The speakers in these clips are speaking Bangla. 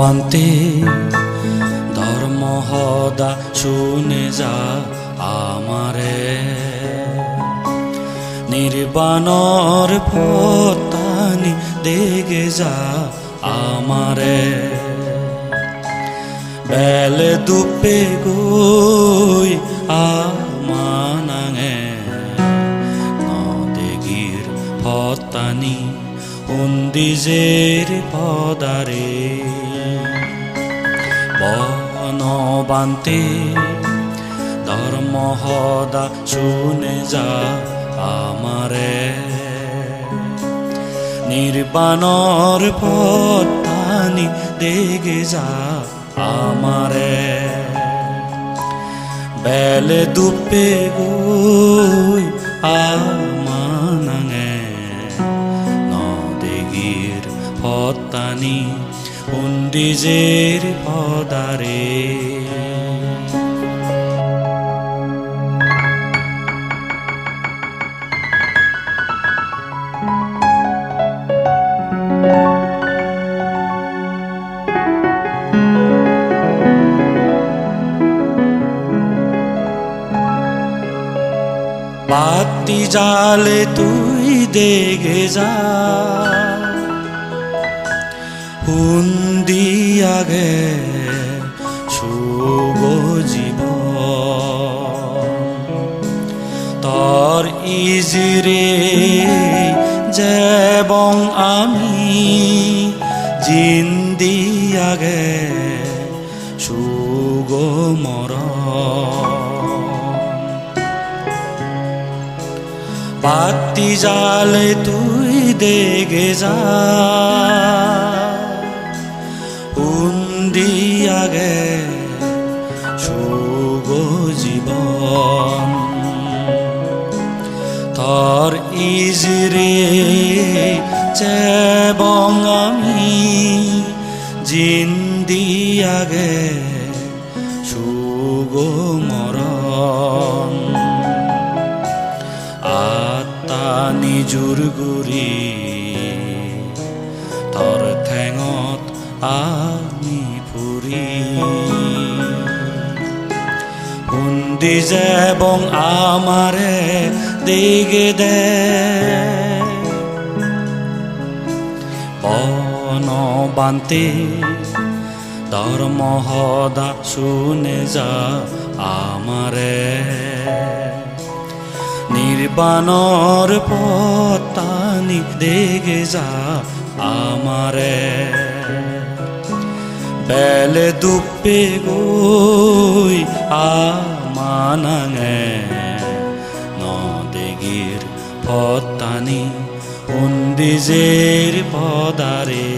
বান্তে ধর্ম হদা শুনে যা আমারে। নির্বাণর পতানি দেখে যা আমারে। বেলে দুপে গই আমানাঙে নদেগির পতানি, উন্দিজের পদারে। বনবান্তে ধর্ম হদা শুনে যা আমারে। নির্বাণর পতানি দেখে যা আমারে। বেলে দুপে গই আমানাঙে নদেগির পতানি উন্ডিজের পদারে। বাতি জালে তুই দেখে যা। হুন্দি আগে শুভ জীব। তর ইজিরে যেবং আমি জিন্দি আগে সুগ মর বাতি জালে তুই দেখে যা। আগে সুগ জীবন। তর ইজিরে চেবং আমি জিন্দি আগে সুগ মরণ। আত্মা নিজুর গুৰি তৰ ঠেঙত আমি হুন্দি যেবং আমাৰে দিগে দে। বন বান্তে ধর্ম শুনে যা আমারে। নির্বাণর পতানি দেখে যা আমারে। বেলে দুপে গই আমানাঙে নদেগির পতানি উন্দিজের পদারে।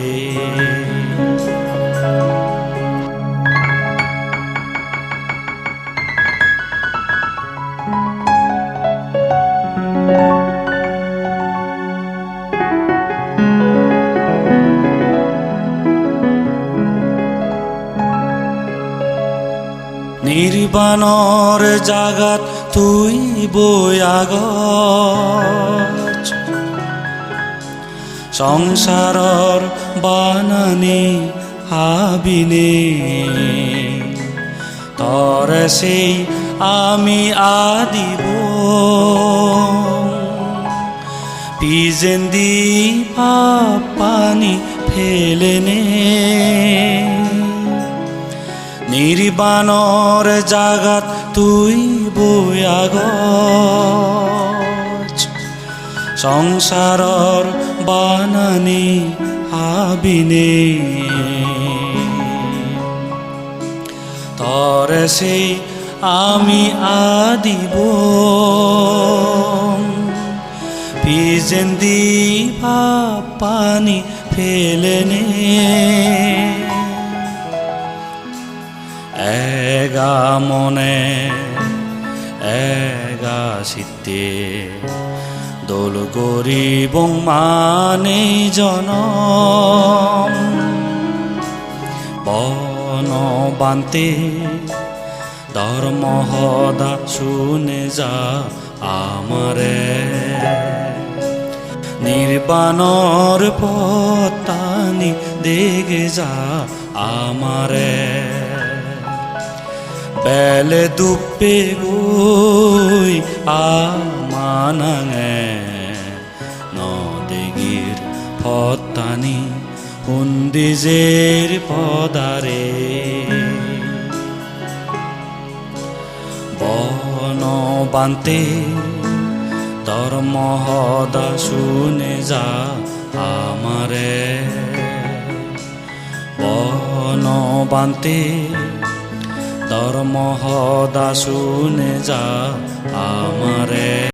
নির্বাণর জাগাত তুই বয়াগ সংসারর বানানি হাবিনে। তর সেই আমি আদিব পিজেন্দি পানি ফেলেনে। নির্বাণর জাগাত তুই বয়াগ সংসারর বানানি হাবিনে। তর সেই আমি আদিব পিজেন্দি পানি ফেলেনে। এগা মনে, এগা শীতে দোল গরিব মানে জন বন বান্তে ধর্ম হদা শুনে যা আমারে। নির্বাণর পতানি দেখে যা আমারে। বেলে দুপে গই আমানাঙে। নদেগির ফতানি হুন্দিজের পদারে। বন বান্তে তোর মহদা শুনে যা আমারে। বন বান্তে তোর হদা শুনে যা আমারে